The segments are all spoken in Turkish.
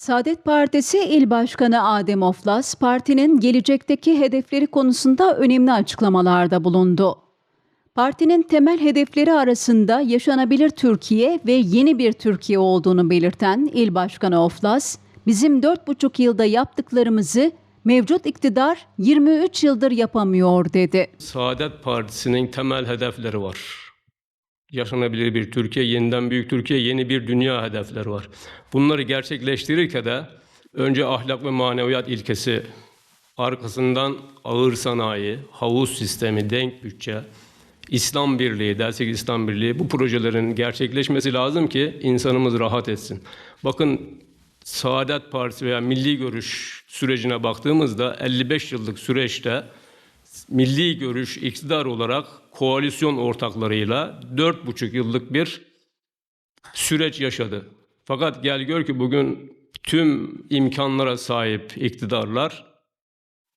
Saadet Partisi İl Başkanı Adem Oflas, partinin gelecekteki hedefleri konusunda önemli açıklamalarda bulundu. Partinin temel hedefleri arasında yaşanabilir Türkiye ve yeni bir Türkiye olduğunu belirten İl Başkanı Oflas, bizim 4,5 yılda yaptıklarımızı mevcut iktidar 23 yıldır yapamıyor dedi. Saadet Partisi'nin temel hedefleri var. Yaşanabilir bir Türkiye, yeniden büyük Türkiye, yeni bir dünya hedefleri var. Bunları gerçekleştirirken de önce ahlak ve maneviyat ilkesi, arkasından ağır sanayi, havuz sistemi, denk bütçe, İslam Birliği, dersek İslam Birliği bu projelerin gerçekleşmesi lazım ki insanımız rahat etsin. Bakın Saadet Partisi veya Milli Görüş sürecine baktığımızda 55 yıllık süreçte milli görüş iktidar olarak koalisyon ortaklarıyla dört buçuk yıllık bir süreç yaşadı. Fakat gel gör ki bugün tüm imkanlara sahip iktidarlar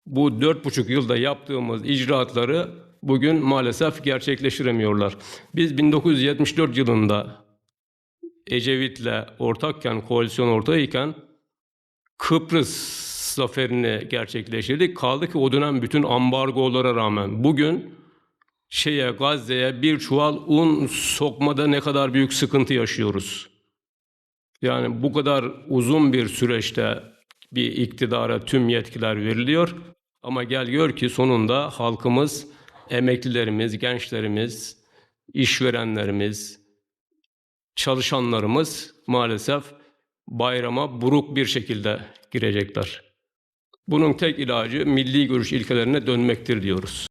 bu dört buçuk yılda yaptığımız icraatları bugün maalesef gerçekleştiremiyorlar. Biz 1974 yılında Ecevit'le ortakken, koalisyon ortağıyken Kıbrıs zaferini gerçekleştirdik. Kaldı ki o dönem bütün ambargolara rağmen bugün şeye Gazze'ye bir çuval un sokmada ne kadar büyük sıkıntı yaşıyoruz. Yani bu kadar uzun bir süreçte bir iktidara tüm yetkiler veriliyor. Ama gel gör ki sonunda halkımız, emeklilerimiz, gençlerimiz, işverenlerimiz, çalışanlarımız maalesef bayrama buruk bir şekilde girecekler. Bunun tek ilacı milli görüş ilkelerine dönmektir diyoruz.